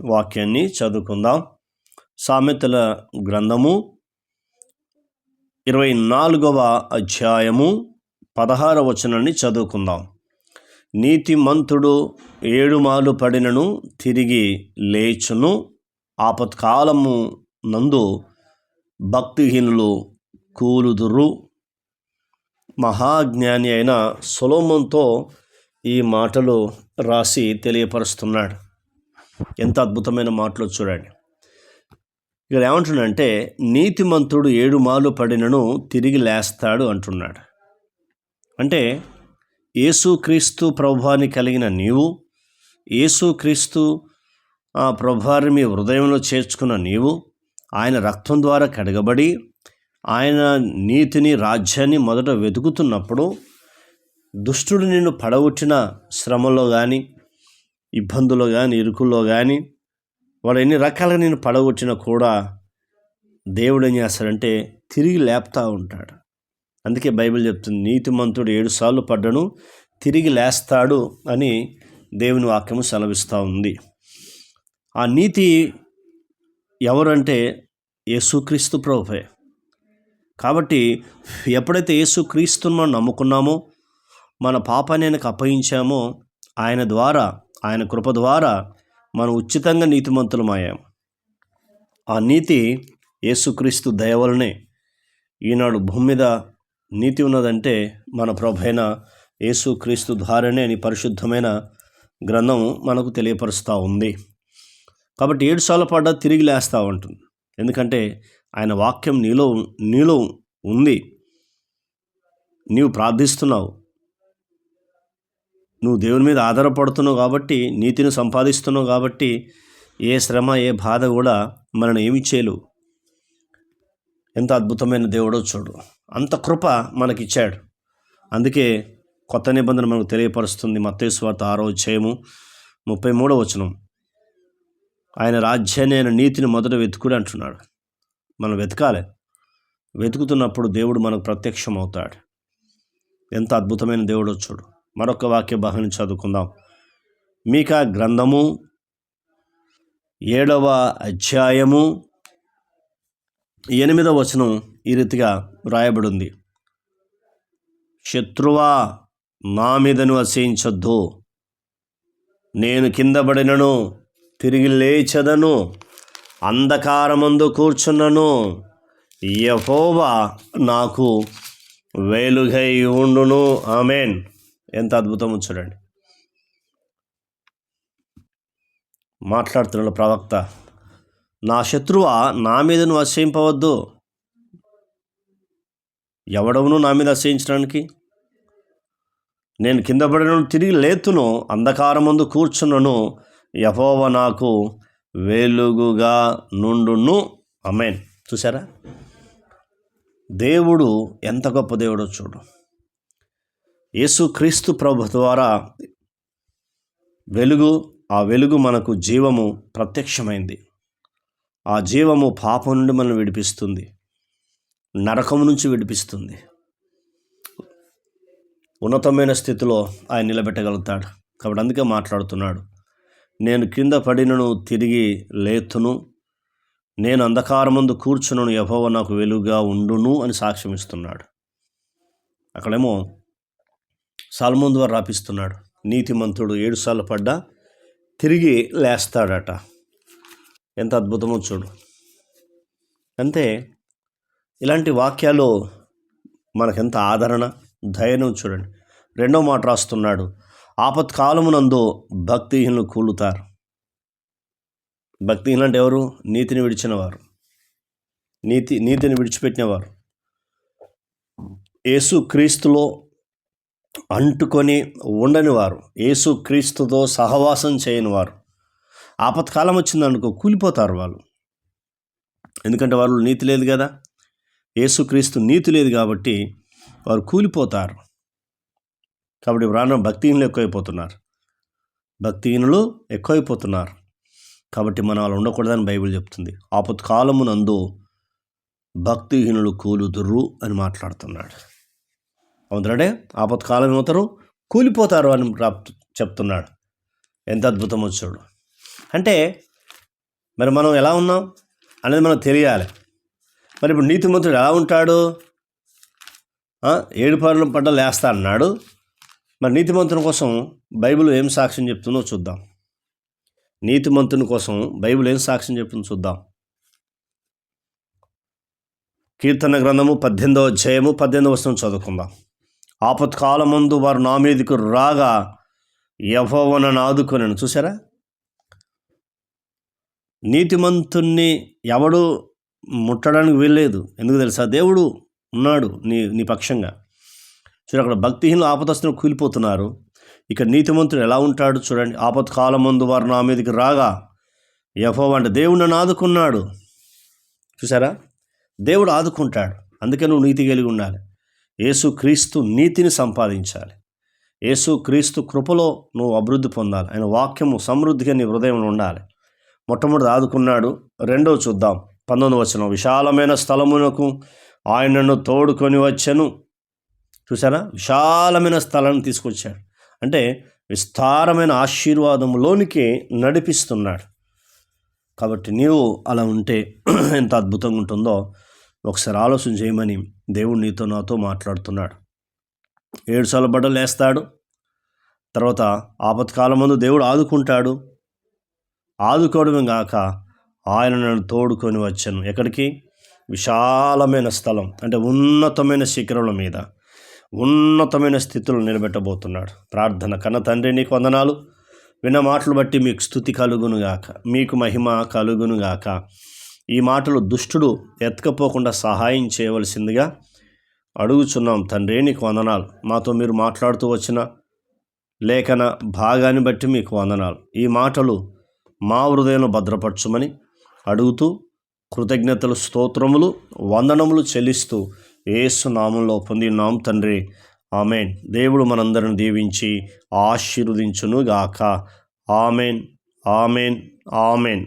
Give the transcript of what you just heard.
వాక్యాన్ని చదువుకుందాం. సామెతల గ్రంథము ఇరవై నాలుగవ అధ్యాయము పదహార వచనాన్ని చదువుకుందాం. నీతిమంతుడు ఏడుమాలు పడినను తిరిగి లేచును. ఆపత్కాలము నందు భక్తిహీనులు కూలుదురు. మహాజ్ఞాని అయిన సొలోమంతో ఈ మాటలు రాసి తెలియపరుస్తున్నాడు. ఎంత అద్భుతమైన మాటలు చూడండి. ఇక్కడ ఏమంటున్నాడంటే నీతిమంతుడు ఏడు మాలు పడినను తిరిగి లేస్తాడు అంటున్నాడు. అంటే యేసుక్రీస్తు ప్రభువాన్ని కలిగిన నీవు యేసుక్రీస్తు ఆ ప్రభువారిని మీ హృదయంలో చేర్చుకున్న నీవు ఆయన రక్తం ద్వారా కడగబడి ఆయన నీతిని రాజ్యాన్ని మొదట వెతుకుతున్నప్పుడు దుష్టుడు నిన్ను పడగొట్టిన శ్రమలో కానీ ఇబ్బందులో కానీ ఇరుకుల్లో కానీ వాడు ఎన్ని రకాలుగా నేను పడగొచ్చినా కూడా దేవుడు ఏం చేస్తాడంటే తిరిగి లేపుతూ ఉంటాడు. అందుకే బైబిల్ చెప్తుంది నీతిమంతుడు ఏడు సార్లు పడ్డను తిరిగి లేస్తాడు అని దేవుని వాక్యము సెలవిస్తూ ఉంది. ఆ నీతి ఎవరంటే యేసుక్రీస్తు ప్రభువే. కాబట్టి ఎప్పుడైతే యేసుక్రీస్తును మనం నమ్ముకున్నామో మన పాపాన్ని ఆయనకు అప్పగించామో ఆయన ద్వారా ఆయన కృప ద్వారా మనం ఉచితంగా నీతిమంతులమయ్యాం. ఆ నీతి యేసుక్రీస్తు దయవలనే ఈనాడు భూమి మీద నీతి ఉన్నదంటే మన ప్రభైన యేసుక్రీస్తు ద్వారానే అని పరిశుద్ధమైన గ్రంథం మనకు తెలియపరుస్తూ ఉంది. కాబట్టి ఏడు సార్లు పడ్డా తిరిగి లేస్తూ ఉంటుంది. ఎందుకంటే ఆయన వాక్యం నీలో నీలో ఉంది. నీవు ప్రార్థిస్తున్నావు. నువ్వు దేవుని మీద ఆధారపడుతున్నావు కాబట్టి నీతిని సంపాదిస్తున్నావు కాబట్టి ఏ శ్రమ ఏ బాధ కూడా మనల్ని ఏమి చేయలేవు. ఎంత అద్భుతమైన దేవుడో చూడు. అంత కృప మనకిచ్చాడు. అందుకే కొత్త నిబంధన మనకు తెలియపరుస్తుంది. మత్తేశ్వార్త ఆరో చేయము ముప్పై మూడో వచనం. ఆయన రాజ్యాన్ని ఆయన నీతిని మొదట వెతుకుడు అంటున్నాడు. మనం వెతకాలి. వెతుకుతున్నప్పుడు దేవుడు మనకు ప్రత్యక్షం అవుతాడు ఎంత అద్భుతమైన దేవుడో చూడు. మరొక వాక్య భాగాన్ని చదువుకుందాం. మీకా గ్రంథము ఏడవ అధ్యాయము ఎనిమిదవ వచనం ఈ రీతిగా వ్రాయబడింది. శత్రువా నా మీదను అసహించొద్దు నేను కింద పడినను తిరిగి లేచదను అంధకారమందు కూర్చున్నను. యహోవా నాకు వేలుగై ఉండును. ఆమెన్. ఎంత అద్భుతమో చూడండి. మాట్లాడుతున్నాడు ప్రవక్త నా శత్రువ నా మీద నువ్వు అసహింపవద్దు ఎవడవును నా మీద అసహించడానికి నేను కింద పడిన తిరిగి లేతును అంధకారమందు కూర్చున్నను. యహోవ నాకు వెలుగుగా నుండును. అమేన్ చూసారా దేవుడు ఎంత గొప్ప దేవుడో చూడు. యేసుక్రీస్తు ప్రభు ద్వారా వెలుగు ఆ వెలుగు మనకు జీవము ప్రత్యక్షమైంది. ఆ జీవము పాపం నుండి మనం విడిపిస్తుంది. నరకం నుంచి విడిపిస్తుంది. ఉన్నతమైన స్థితిలో ఆయన నిలబెట్టగలుగుతాడు. కాబట్టి అందుకే మాట్లాడుతున్నాడు. నేను కింద పడినను తిరిగి లేతును. నేను అంధకారమందు కూర్చునను. యహోవ నాకు వెలుగుగా ఉండును అని సాక్ష్యం ఇస్తున్నాడు అక్కడేమో సల్మోన్ ద్వారా రాపిస్తున్నాడు. నీతిమంతుడు ఏడు సార్లు పడ్డా తిరిగి లేస్తాడట. ఎంత అద్భుతమో చూడు. అంతే ఇలాంటి వాక్యాలు మనకెంత ఆదరణ ధైర్యం చూడండి. రెండో మాట రాస్తున్నాడు ఆపత్కాలమునందు భక్తిహీనులు కూలుతారు. భక్తిహీనులు అంటే ఎవరు? నీతిని విడిచినవారు. నీతి నీతిని విడిచిపెట్టినవారు. యేసు క్రీస్తులో అంటుకొని ఉండని వారు యేసు క్రీస్తుతో సహవాసం చేయని వారు ఆపత్కాలం వచ్చిందనుకో కూలిపోతారు వాళ్ళు. ఎందుకంటే వాళ్ళు నీతి లేదు కదా? యేసుక్రీస్తు నీతి లేదు కాబట్టి వారు కూలిపోతారు. కాబట్టి ప్రాణం భక్తిహీనులు ఎక్కువైపోతున్నారు. భక్తిహీనులు ఎక్కువైపోతున్నారు. కాబట్టి మనం అలా ఉండకూడదని బైబిల్ చెప్తుంది. ఆపత్కాలమునందు భక్తిహీనులు కూలుదురు అని మాట్లాడుతున్నాడు. అవుతున్నాడే ఆపత్కాలం ఏమవుతారు కూలిపోతారు అని చెప్తున్నాడు. ఎంత అద్భుతమో చూడు. అంటే మరి మనం ఎలా ఉన్నాం అనేది మనం తెలియాలి. మరి ఇప్పుడు నీతిమంతుడు ఎలా ఉంటాడు? ఏడు పనులు పడ్డ లేస్తా అన్నాడు. మరి నీతిమంతుని కోసం బైబిల్ ఏం సాక్ష్యం చెప్తుందో చూద్దాం. నీతిమంతుని కోసం బైబిల్ ఏం సాక్ష్యం చెప్తుందో చూద్దాం. కీర్తన గ్రంథము పద్దెనిమిదవ అధ్యాయము పద్దెనిమిదవ వచనం చదువుకుందాం. ఆపత్కాలమందు వారు నా మీదకు రాగా యహోవనను ఆదుకొనను చూసారా నీతిమంతుణ్ణి ఎవడు ముట్టడానికి వీల్లేదు. ఎందుకు తెలుసా? దేవుడు ఉన్నాడు నీ నీ పక్షంగా. చూడండి అక్కడ భక్తిహీనులు ఆపదస్తులు కూలిపోతున్నారు. ఇక నీతిమంతుడు ఎలా ఉంటాడు చూడండి. ఆపత్కాలం ముందు వారు నా మీదకి రాగా యహో అంటే దేవుడు నన్ను ఆదుకున్నాడు. చూసారా దేవుడు ఆదుకుంటాడు. అందుకే నువ్వు నీతి కలిగి ఉండాలి. యేసుక్రీస్తు నీతిని సంపాదించాలి. యేసుక్రీస్తు కృపలో నువ్వు అభివృద్ధి పొందాలి. ఆయన వాక్యము సమృద్ధిగా నీ హృదయంలో ఉండాలి. మొట్టమొదటి ఆదుకున్నాడు. రెండో చూద్దాం. పంతొమ్మిది వచ్చిన విశాలమైన స్థలమునకు ఆయనను తోడుకొని వచ్చాను. చూసారా విశాలమైన స్థలాన్ని తీసుకొచ్చాడు. అంటే విస్తారమైన ఆశీర్వాదంలోనికి నడిపిస్తున్నాడు. కాబట్టి నీవు అలా ఉంటే ఎంత అద్భుతంగా ఉంటుందో ఒకసారి ఆలోచన చేయమని దేవుడు నీతో నాతో మాట్లాడుతున్నాడు. ఏడు సార్లు బట్టలు వేస్తాడు తర్వాత ఆపత్కాలం ముందు దేవుడు ఆదుకుంటాడు. ఆదుకోవడమే కాక ఆయన నన్ను తోడుకొని వచ్చాను. ఎక్కడికి? విశాలమైన స్థలం అంటే ఉన్నతమైన శిఖరముల మీద. ఉన్నతమైన స్థితిలో నిలబెట్టబోతున్నాడు. ప్రార్థన కన్న తండ్రి నీకు వందనాలు. విన్న మాటలు బట్టి మీకు స్థుతి కలుగునుగాక. మీకు మహిమ కలుగునుగాక. ఈ మాటలు దుష్టుడు ఎత్తకపోకుండా సహాయం చేయవలసిందిగా అడుగుచున్నాం. తండ్రి నీకు వందనాలు. మాతో మీరు మాట్లాడుతూ వచ్చిన లేఖన భాగాన్ని బట్టి మీకు వందనాలు. ఈ మాటలు మా హృదయంలో భద్రపరచుమని అడుగుతూ కృతజ్ఞతలు స్తోత్రములు వందనములు చెల్లిస్తూ ఏసు నామంలో పొందినాం తండ్రి. ఆమెన్. దేవుడు మనందరిని దీవించి ఆశీర్వదించునుగాక. ఆమెన్. ఆమెన్. ఆమెన్.